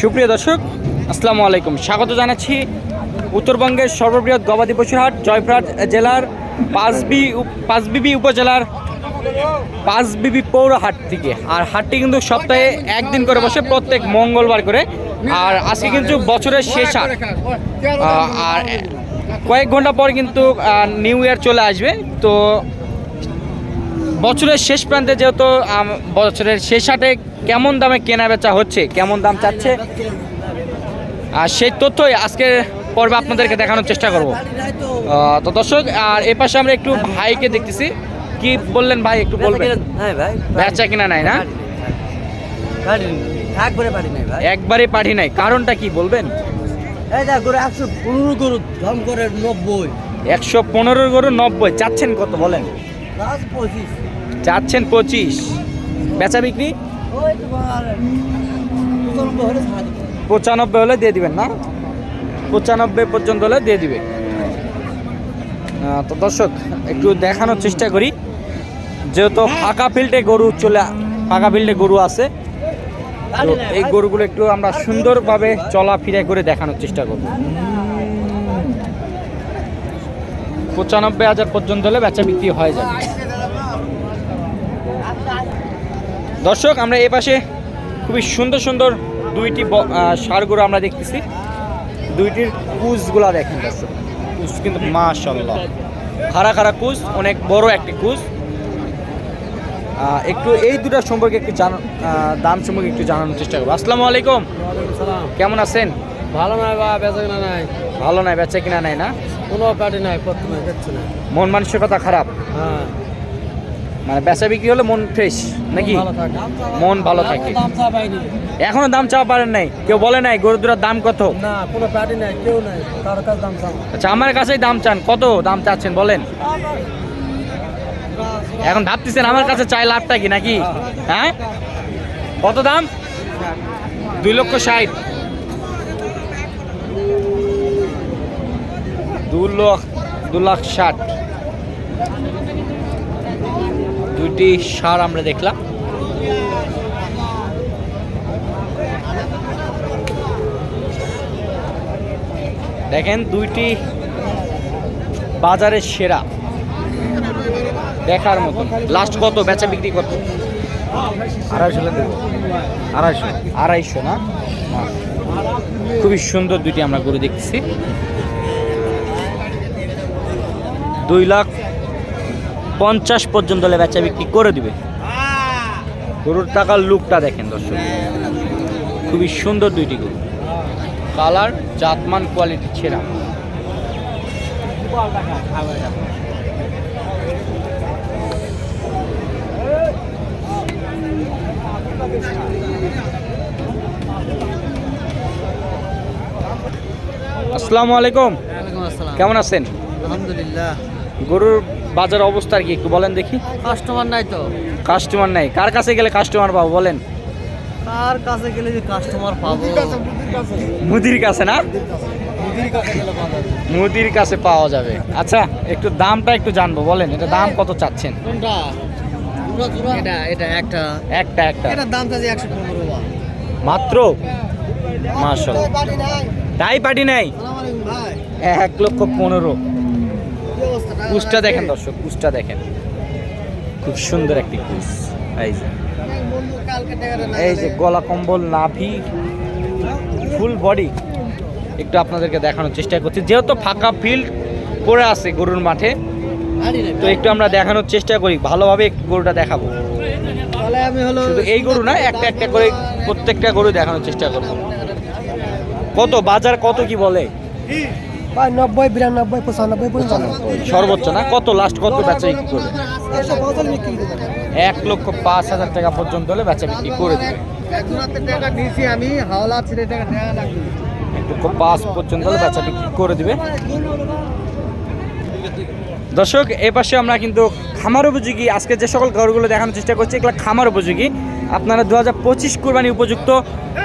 সুপ্রিয় দর্শক, আসসালামু আলাইকুম। স্বাগত জানাচ্ছি উত্তরবঙ্গের সর্ববৃহৎ গবাদি পশুর হাট, জয়পুরহাট জেলার পাঁচবি পাঁচবিবি উপজেলার পাঁচবিবি পৌর হাট থেকে। আর হাটটি কিন্তু সপ্তাহে একদিন করে বসে, প্রত্যেক মঙ্গলবার করে। আর আজকে কিন্তু বছরের শেষ হাট। আর কয়েক ঘণ্টা পর কিন্তু নিউ ইয়ার চলে আসবে। তো বছরের শেষ প্রান্তে যেহেতু বছরের শেষ হাটে কেমন দামে কেনা বেচা হচ্ছে? কেমন দাম চাচ্ছে? আর সেই তথ্যই আজকের পর্বে আপনাদেরকে দেখানোর চেষ্টা করব। তো দর্শক আর এ পাশে আমরা একটু ভাইকে দেখতেছি। কি বললেন ভাই একটু বলবেন? ভাই বেচা কিনা নাই না? একবারে পাঠি নাই কারণটা কি বলবেন? একশো পনেরো গরু দাম করে নব্বই। একশো পনেরো গরু নব্বই। চাচ্ছেন কত বলেন? পঁচিশ। চাচ্ছেন পঁচিশ। বেচা বিক্রি? পঁচানব্বই হলে দিয়ে দিবেন না? পঁচানব্বই পর্যন্ত হলে দিয়ে দিবে। তো দর্শক, একটু দেখানোর চেষ্টা করি। যেহেতু ফাঁকা ফিল্ডে গরু চলে, ফাঁকা ফিল্ডে গরু আছে, তো এই গরুগুলো একটু আমরা সুন্দরভাবে চলাফেরা করে দেখানোর চেষ্টা করব। পঁচানব্বই হাজার পর্যন্ত হলে বেচা বিক্রি হয়ে যাবে। দর্শক আমরা এ পাশে খুবই সুন্দর সুন্দর দুইটি ষাঁড় আমরা দেখতেছি। দুইটির কুচগুলা দেখেন দর্শক। কুচ কিন্তু মাশাল্লাহ খাড়া খাড়া কুচ অনেক বড় একটি কুচ। একটু এই দুটার সম্পর্কে একটু জানা দাম সম্পর্কে একটু জানানোর চেষ্টা করব। আসসালামু আলাইকুম। কেমন আছেন? ভালো নাই বা বেচা কিনা নাই? ভালো নাই বেচা কিনা নাই না? কোনো পার্টি নাই প্রথমে মন মানসিকতা খারাপ? হ্যাঁ। মানে বেচা বিক্রি হলে মন ফ্রেশ নাকি? মন ভালো থাকে। এখনও দাম চাওয়া পারেন নাই? কেউ বলে নাই গরু দুটার দাম কত? না কোনো পার্টি নাই কেউ নাই কারও কাছে দাম চা আচ্ছা আমার কাছেই দাম চান কত দাম চাচ্ছেন বলেন? এখন ভাবতেছেন আমার কাছে চাই লাভটা কি নাকি? হ্যাঁ? কত দাম? দুই লক্ষ ষাট। দু লক্ষ দু লাখ ষাট। দুইটি সার আমরা দেখলাম। দেখেন দুইটি বাজারের সেরা। দেখার মতো লাস্ট কত? বেচা বিক্রি কত? আড়াইশো আড়াইশো। আড়াইশো না না। খুবই সুন্দর দুইটি আমরা গরু দেখতেছি। দুই লাখ পঞ্চাশ পর্যন্ত হলে বেচা বিক্রি করে দিবে। গরুর টাকার লুকটা দেখেন দর্শক। খুবই সুন্দর দুইটি গরু। কালার জাতমান কোয়ালিটি ছেঁড়া আসসালামু আলাইকুম। কেমন আছেন? আলহামদুলিল্লাহ। গরুর বাজার অবস্থা কি একটু বলেন দেখি। কাস্টমার নাই তো। কাস্টমার নাই। কার কাছে গেলে কাস্টমার পাবো বলেন? কার কাছে গেলে যে কাস্টমার পাবো? মুদির কাছে না? মুদির কাছে গেলে পাবো মুদির কাছে পাওয়া যাবে। আচ্ছা একটু দামটা একটু জানব বলেন। এটা দাম কত চাচ্ছেন? কোনটা? এটা এটা একটা। একটা একটা। এটার দাম চাচ্ছি একশো পনেরো বা মাত্র? মার্শাল তাই পাটি নাই? ভাই। এক লক্ষ পনেরো। কুচটা দেখেন দর্শক কুচটা দেখেন। খুব সুন্দর একটি কুচ। এই যে। এই যে গলা কম্বল নাভি ফুল বডি একটু আপনাদেরকে দেখানোর চেষ্টা করছি। যেহেতু ফাঁকা ফিল্ড পড়ে আছে গরুর মাঠে তো একটু আমরা দেখানোর চেষ্টা করি ভালোভাবে গরুটা দেখাবো। আমি হলো শুধু এই গরু না একটা একটা করে প্রত্যেকটা গরু দেখানোর চেষ্টা করব। কত? বাজার কত কি বলে? ভাই নব্বই বিরানব্বই পঁচানব্বই পঞ্চানব্বই সর্বোচ্চ না? কত লাস্ট কত বেচা বিক্রি করবে। এক লক্ষ পাঁচ হাজার টাকা পর্যন্ত হলে বেচা বিক্রি করে দেবে। আমি হাওলা ছেড়ে টাকা টাকা এক লক্ষ পাঁচ পর্যন্ত হলে বেচা বিক্রি করে দিবে। দর্শক এ পাশে আমরা কিন্তু খামার উপযোগী। আজকে যে সকল গরুগুলো দেখানোর চেষ্টা করছি এগুলো খামার উপযোগী। আপনারা দু হাজার পঁচিশ কুরবানি উপযুক্ত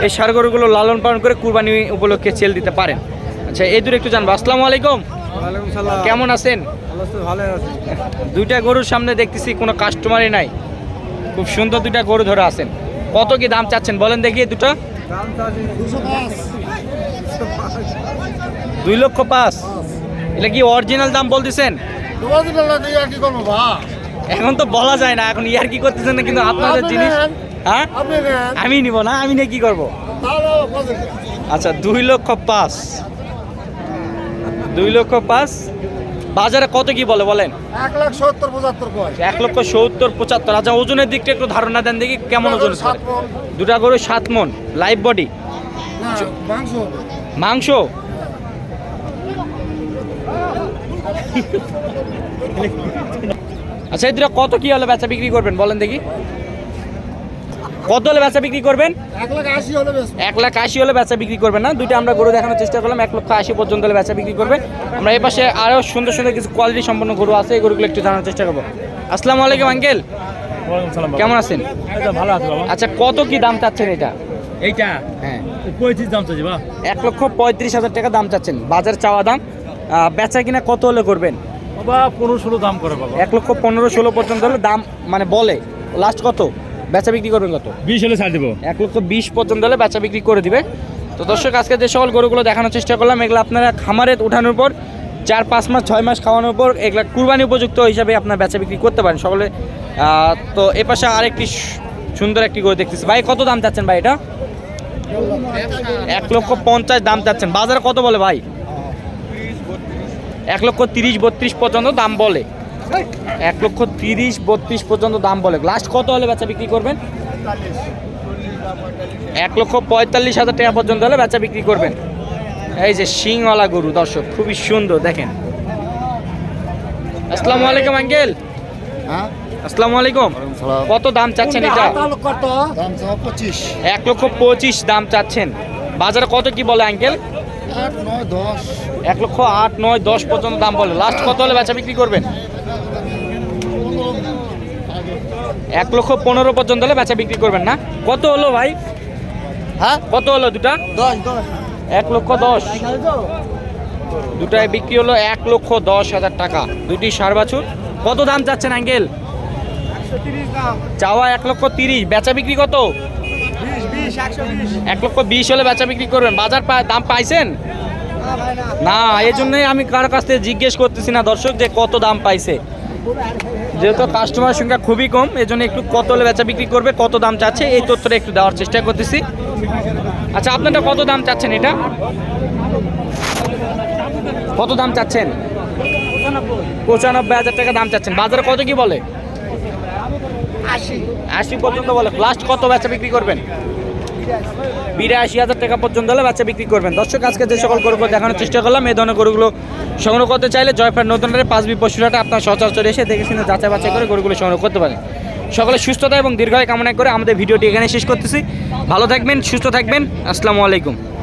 এই সার গরুগুলো লালন পালন করে কুরবানি উপলক্ষে চেল দিতে পারেন। আচ্ছা এই দূরে একটু জানব। আসসালামু আলাইকুম। কেমন আছেন? দুইটা গরুর সামনে দেখতেছি কোনো কাস্টমারই নাই। খুব সুন্দর দুইটা গরু ধরে আছেন। কত কি দাম চাচ্ছেন? বলেন দেখি দুটো। দুই লক্ষ পাঁচ। এটা কি অরিজিনাল দাম বলতেছেন? এখন তো বলা যায় না এখন ইয়ার কি করতেছেন না কিন্তু আপনাদের আপনি জিনিস হ্যাঁ? আমি নিব না আমি নিয়ে কি করব? আচ্ছা দুই লক্ষ পাঁচ। দুই লক্ষ পাঁচ। বাজারে কত কি বলে বলেন? এক লাখ সত্তর পঁচাত্তর এক লক্ষ সত্তর পঁচাত্তর। আচ্ছা ওজনের দিকটা একটু ধারণা দেন দেখি কেমন ওজন দুটা গরু সাত মন। লাইভ বডি মাংস মাংস? আচ্ছা এই দুটা কত কি হলে বেচা বিক্রি করবেন বলেন দেখি। কত হলে বেচা বিক্রি করবেন? এক লাখ আশি হলে বেচা বিক্রি করবেন না? দুইটা আমরা গরু দেখানোর চেষ্টা করলাম এক লক্ষ আশি পর্যন্ত হলে বেচা বিক্রি করবে আমরা এই পাশে আরও সুন্দর সুন্দর কিছু কোয়ালিটি সম্পন্ন গরু আছে এই গরুগুলো একটু জানার চেষ্টা করব। আসসালামু আলাইকুম আঙ্কেল। কেমন আছেন? ভালো আছে আচ্ছা কত কি দাম চাচ্ছেন এটা? এইটা? হ্যাঁ। পঁয়ত্রিশ দাম চাচ্ছি বা এক লক্ষ পঁয়ত্রিশ হাজার টাকা দাম চাচ্ছেন বাজার চাওয়া দাম। বেচা কিনা কত হলে করবেন? বাবা পনেরো ষোলো দাম করে বাবা। এক লক্ষ পনেরো ষোলো পর্যন্ত হলে দাম মানে বলে। লাস্ট কত? বেচা বিক্রি করবেন কত? বিশ হলে ছাড় দেবো। এক লক্ষ বিশ পর্যন্ত হলে বেচা বিক্রি করে দিবে। তো দর্শক আজকে যে সকল গরুগুলো দেখানোর চেষ্টা করলাম এগুলো আপনারা খামারে উঠানোর পর চার পাঁচ মাস ছয় মাস খাওয়ানোর পর এগুলা কুরবানি উপযুক্ত হিসাবে আপনার বেচা বিক্রি করতে পারেন সকলে। তো এ পাশে আরেকটি সুন্দর একটি গরু দেখতেছি। ভাই কত দাম চাচ্ছেন ভাই এটা? এক লক্ষ পঞ্চাশ দাম চাচ্ছেন। বাজারে কত বলে ভাই? এক লক্ষ তিরিশ বত্রিশ পর্যন্ত দাম বলে। এক লক্ষ তিরিশ বত্রিশ পর্যন্ত দাম বলে। লাস্ট কত হলে বেচা বিক্রি করবেন? এক লক্ষ পঁয়তাল্লিশ হাজার টাকা পর্যন্ত হলে বেচা বিক্রি করবেন। এই যে সিংওয়ালা গরু দর্শক খুবই সুন্দর দেখেন। আসসালামু আলাইকুম আঙ্কেল। হ্যাঁ? আসসালামু আলাইকুম। কত দাম চাচ্ছেন এটা? কত? দাম চাও পঁচিশ। এক লক্ষ পঁচিশ দাম চাচ্ছেন। বাজারে কত কি বলে আঙ্কেল? আট নয় দশ। এক লক্ষ আট নয় দশ পর্যন্ত দাম বলে। লাস্ট কত হলে বেচা বিক্রি করবেন? এক লক্ষ পনেরো পর্যন্ত হলে বেচা বিক্রি করবেন না। কত হলো ভাই? হ্যাঁ? কত হলো দুটা? এক লক্ষ দশ। দুটায় বিক্রি হলো এক লক্ষ দশ হাজার টাকা। দুটি সার বাছুর। কত দাম চাচ্ছেন অ্যাঙ্গেল? চাওয়া এক লক্ষ তিরিশ। বেচা বিক্রি কত? এক লক্ষ বিশ হলে বেচা বিক্রি করবেন। বাজার দাম পাইছেন? না এই জন্যই আমি কারও কাছ থেকে জিজ্ঞেস করতেছি না দর্শক যে কত দাম পাইছে। যেহেতু কাস্টমার সংখ্যা খুবই কম এই জন্য একটু কত বেচা বিক্রি করবে কত দাম চাচ্ছে এই তথ্যটা একটু দেওয়ার চেষ্টা করতেছি। আচ্ছা আপনারটা কত দাম চাচ্ছেন এটা? কত দাম চাচ্ছেন? পঁচানব্বই হাজার টাকা দাম চাচ্ছেন। বাজারে কত কি বলে? আশি। পর্যন্ত বলে। লাস্ট কত বেচা বিক্রি করবেন? বিরাশি হাজার টাকা পর্যন্ত হলে বাচ্চা বিক্রি করবেন। দর্শক, আজকে যে সকল গরুগুলো দেখানোর চেষ্টা করলাম, এই ধরনের গরুগুলো সংগ্রহ করতে চাইলে জয়ফার নতুন পাঁচ বি পশুরাটা আপনার সচরাচর এসে দেখে শুনে যাচাই বাছাই করে গরুগুলো সংগ্রহ করতে পারেন। সকলে সুস্থতা এবং দীর্ঘায় কামনা করে আমাদের ভিডিওটি এখানে শেষ করতেছি। ভালো থাকবেন, সুস্থ থাকবেন। আসসালামু আলাইকুম।